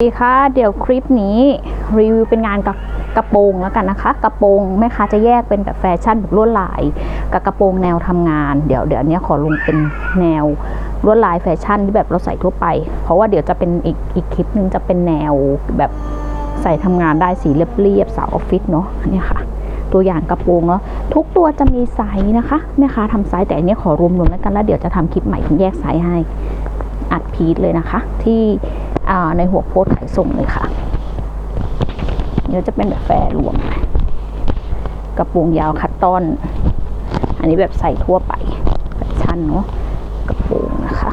สวัสดีค่ะเดี๋ยวคลิปนี้รีวิวเป็นงานกับกระโปรงแล้วกันนะคะ กระโปรงแม่ค้าจะแยกเป็นแบบแฟชั่นแบบลวดลาย กับกระโปรงแนวทำงาน เดี๋ยวเดี๋ยวนี้ขอลงเป็นแนวลวดลายแฟชั่นที่แบบเราใส่ทั่วไป เพราะว่าเดี๋ยวจะเป็นอีกอีกคลิปหนึงจะเป็นแนวแบบใส่ทำงานได้สีเรียบๆสาวออฟฟิศเนาะเนี่ยค่ะ ตัวอย่างกระโปรงเนาะทุกตัวจะมีไซส์นะคะแม่ค้าทำไซส์แต่อันนี้ขอรวมๆแล้วกันแล้วเดี๋ยวจะทำคลิปใหม่แยกไซส์ให้อัดพีทเลยนะคะ ที่ ในหัวโพสขายส่งเลยค่ะเดี๋ยวจะเป็นแบบแฟร์รวม กระโปรงยาวคัตตอน อันนี้แบบใส่ทั่วไปแฟชั่นเนาะกระโปรงนะคะ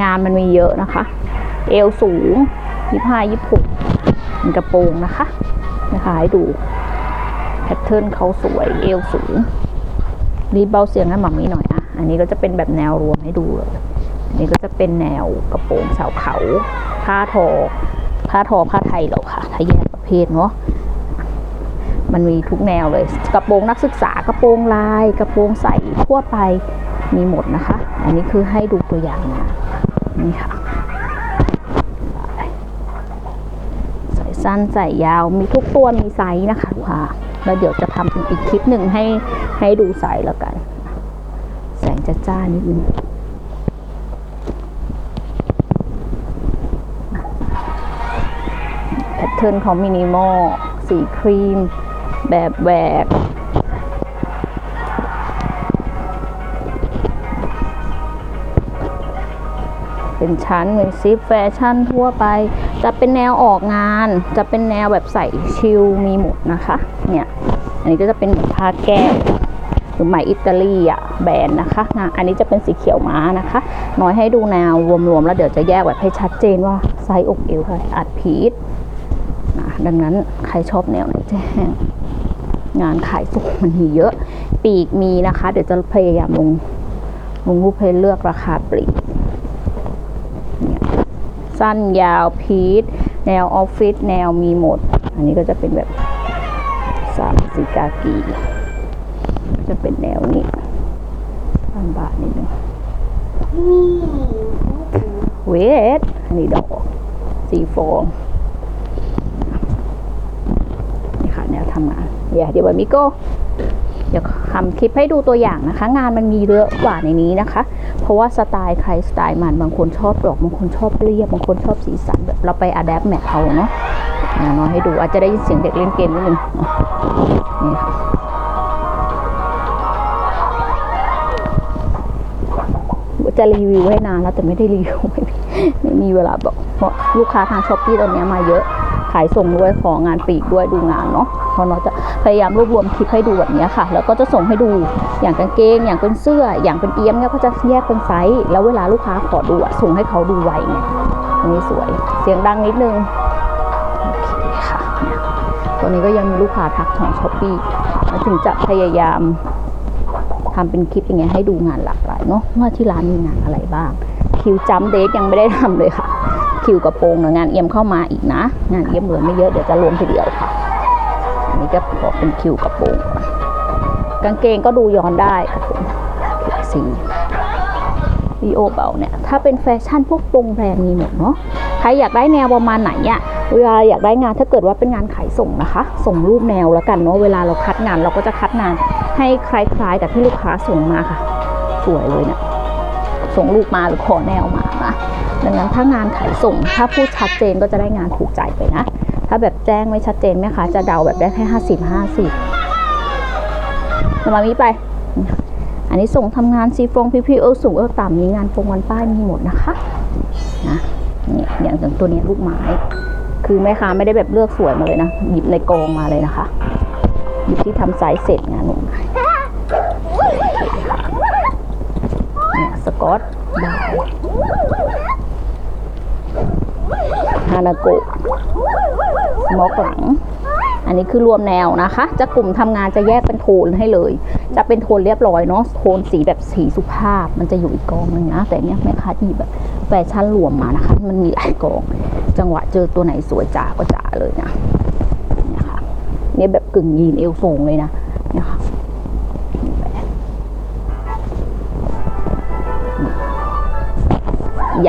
งานมันมีเยอะนะคะ เอวสูงยี่ห้ายี่หกกระโปรงนะคะนะคะให้ดูแพทเทิร์นเขาสวยเอวสูงรีบเบาเสียงให้หมามีหน่อยอะ อันนี้ก็จะเป็นแบบแนวรวมให้ดูเลย นนี้ก็จะเป็นแนวกระโปรงสาวเขา ผ้าทอ ผ้าทอผ้าไทยเราค่ะ ถ้าแยกประเภทเนาะ มันมีทุกแนวเลย กระโปรงนักศึกษา กระโปรงลาย กระโปรงใส่ทั่วไป มีหมดนะคะ อันนี้คือให้ดูตัวอย่างมานี่ค่ะใส่สั้นใส่ยาว มีทุกตัวมีไซส์นะคะค้าแล้วเดี๋ยวจะทำเป็นอีกคลิปหนึ่งให้ให้ดูไซส์แล้วกัน แสงจะจ้านิดนึง แพ ทเทิร์นเขามินิมอลสีครีม แบบแหวก เป็นชั้นเหมือนซิปแฟชั่นทั่วไป จะเป็นแนวออกงาน จะเป็นแนวแบบใส่ชิลมีหมดนะคะ เนี่ย อันนี้ก็จะเป็นเหมือนผ้าแก้วหรือไหมอิตาลีอะแบรนด์นะคะงานอันนี้จะเป็นสีเขียวม้านะคะ น้อยให้ดูแนวรวมๆ แล้วเดี๋ยวจะแยกแบบให้ชัดเจนว่าไซส์อกเอวเท่าไหร่อัดพีท ดังนั้นใครชอบแนวไหนแจ้ง งานขายส่งมันมีเยอะ ปีกมีนะคะ เดี๋ยวจะพยายามลงลงรูปให้เลือกราคาปลีกเนี่ยสั้นยาวพีทแนวออฟฟิศแนวมีหมด อันนี้ก็จะเป็นแบบสามสีกากีจะเป็นแนวนี้บานบาทนิดนึงเวทอันนี้ดอกสีฟองนี่ค่ะแนวทำงาน เดี๋ยวเดี๋ยวมิโก้เดี๋ยวทำคลิปให้ดูตัวอย่างนะคะ งานมันมีเยอะกว่าในนี้นะคะ เพราะว่าสไตล์ใครสไตล์มันบางคนชอบดอกบางคนชอบเรียบบางคนชอบสีสันแบบเราไปอัดแอปแมทเอาเนาะน้อยให้ดูอาจจะได้ยินเสียงเด็กเล่นเกมนิดนึงนี่ค่ะจะรีวิวให้นานแล้วแต่ไม่ได้รีวิวไม่มีไม่มีเวลาบอกเพราะลูกค้าทางช้อปปี้ตอนนี้มาเยอะ ขายส่งด้วยของงานปีกด้วยดูงานเนาะเพราะเราจะพยายามรวบรวมคลิปให้ดูแบบนี้ค่ะ แล้วก็จะส่งให้ดูอย่างกางเกง อย่างเป็นเสื้อ อย่างเป็นเอี้ยมเนี่ยก็จะแยกเป็นไซส์แล้วเวลาลูกค้าขอดูส่งให้เขาดูไวไงอันนี้สวยเสียงดังนิดนึงโอเคค่ะตัวนี้ก็ยังมีลูกค้าทักของช้อปปี้ถึงจะพยายามทำเป็นคลิปอย่างเงี้ยให้ดูงานหลากหลายเนาะว่าที่ร้านมีงานอะไรบ้าง คิวจัมเดทยังไม่ได้ทำเลยค่ะ คิวกระโปรงนะงานเอี่ยมเข้ามาอีกนะ งานเอี่ยมเหลือไม่เยอะเดี๋ยวจะรวมทีเดียวค่ะ อันนี้ก็ขอเป็นคิวกระโปรงกางเกงก็ดูย้อนได้ครับผมสีวีโอเบาเนี่ยถ้าเป็นแฟชั่นพวกโรงแรมมีหมดเนาะใครอยากได้แนวประมาณไหนอะเวลาอยากได้งานถ้าเกิดว่าเป็นงานขายส่งนะคะ ส่งรูปแนวแล้วกันเนาะเวลาเราคัดงานเราก็จะคัดงานให้คล้ายๆกับที่ลูกค้าส่งมาค่ะ สวยเลยเนี่ย ส่งรูปมาหรือขอแนวมานะดังนั้นถ้างานขายส่ง ถ้าพูดชัดเจนก็จะได้งานถูกใจไปนะ ถ้าแบบแจ้งไม่ชัดเจนแม่ค้าจะเดาแบบได้แค่ห้าสิบห้าสิบมามีไป อันนี้ส่งทำงานซีฟงพีพีเออสูงเออต่ำมีงานโปรงวันป้ายมีหมดนะคะนะเนี่ยอย่างตัวนี้ลูกไม้คือแม่ค้าไม่ได้แบบเลือกสวยมาเลยนะ หยิบในกองมาเลยนะคะ หยิบที่ทำไซส์เสร็จงานลงมาเนี่ยส กอตฮานาโกะมอกหลัง อันนี้คือรวมแนวนะคะ จะกลุ่มทำงานจะแยกเป็นโทนให้เลย จะเป็นโทนเรียบร้อยเนาะ โทนสีแบบสีสุภาพ มันจะอยู่อีกกองหนึงนะ แต่เนี้ยแม่ค้าที่แบบแฟชั่นรวมมานะคะ มันมีหลายกอง จังหวะเจอตัวไหนสวยจ๋าก็จ๋าเลยนะเนี่ยค่ะเนี่ยแบบกึ่งยีนเอวสูงเลยนะ เนี่ยค่ะ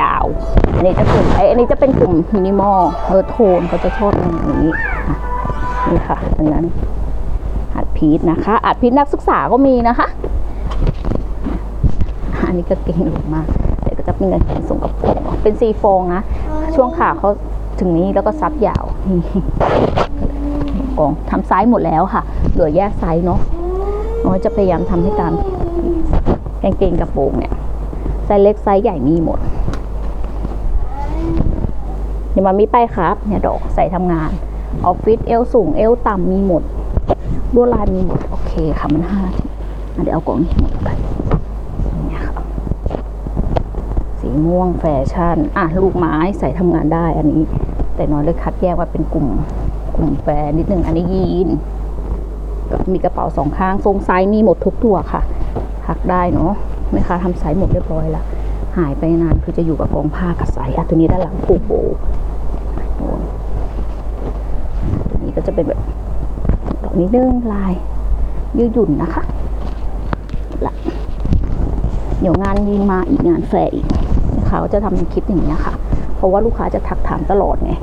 ยาว อันนี้จะกลุ่มไออันนี้จะเป็นกลุ่มมินิมอลเออโทนเขาจะชอบแนวนี้นี่ค่ะอันนั้นอัดพีทนะคะอัดพีทนักศึกษาก็มีนะคะอันนี้ก็เก่งหลงมากแต่ก็จะเป็นกางเกงทรงกระโปรงเป็นซีฟองนะ ช่วงขาเขาถึงนี้แล้วก็ซับยาวกองทำไซส์หมดแล้วค่ะ เหลือแยกไซส์เนาะน้อยจะพยายามทำให้ตามกางเกงกระโปรงเนี่ยไซส์เล็กไซส์ใหญ่มีหมด เดี๋ยวมามีไปครับเนี่ยดอกใส่ทำงานออฟฟิศเอวสูงเอวต่ำมีหมดลวดลายมีหมด โอเคค่ะมันห้าที่เดี๋ยวเอากล่องนี้หมดไปเนี่ยค่ะสีม่วงแฟชั่น อะ ลูกไม้ใส่ทำงานได้อันนี้ แต่น้อยเลยคัดแยกว่าเป็นกลุ่มกลุ่มแฟร์นิดนึงอันนี้ยีนมีกระเป๋าสองข้างทรงไซส์มีหมดทุกตัวค่ะหักได้เนาะแม่ค้าทำไซส์หมดเรียบร้อยละ หายไปนานคือจะอยู่กับกองผ้ากับไซส์อะตัวนี้ด้านหลังผูกโบโอ้ยตัวนี้ก็จะเป็นแบบดอกนิดนึงลายยืดหยุ่นนะคะละเดี๋ยวงานยีนมาอีกงานแฟร์อีกนะคะก็จะทำเป็นคลิปอย่างนี้ค่ะ เพราะว่าลูกค้าจะทักถามตลอดไง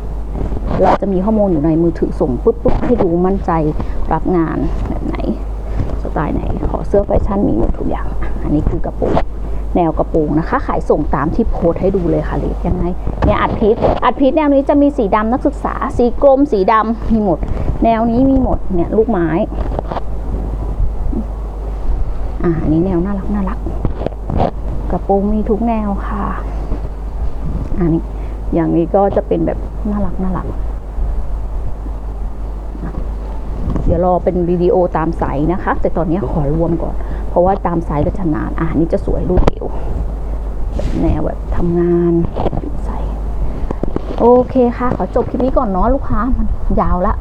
เราจะมีข้อมูลอยู่ในมือถือส่งปุ๊บปุ๊บให้ดูมั่นใจรับงานแบบไหน สไตล์ไหน ขอเสื้อแฟชั่นมีหมดทุกอย่าง อันนี้คือกระโปรง แนวกระโปรงนะคะ ขายส่งตามที่โพสให้ดูเลยค่ะเลทยังไงเนี่ยอัดพีทอัดพีทแนวนี้จะมีสีดำนักศึกษา สีกรมสีดำมีหมด แนวนี้มีหมดเนี่ยลูกไม้อ่านนี้แนวน่ารักน่ารัก กระโปรงมีทุกแนวค่ะอันนี้อย่างนี้ก็จะเป็นแบบน่ารักน่ารัก เดี๋ยวรอเป็นวิดีโอตามสายนะคะ แต่ตอนนี้ขอรวมก่อน เพราะว่าตามสายก็จะนานอ่านนี้จะสวยรูปเดียวแบบแนวแบบทำงานใส่โอเคค่ะ ขอจบคลิปนี้ก่อนเนาะลูกค้ามันยาวละ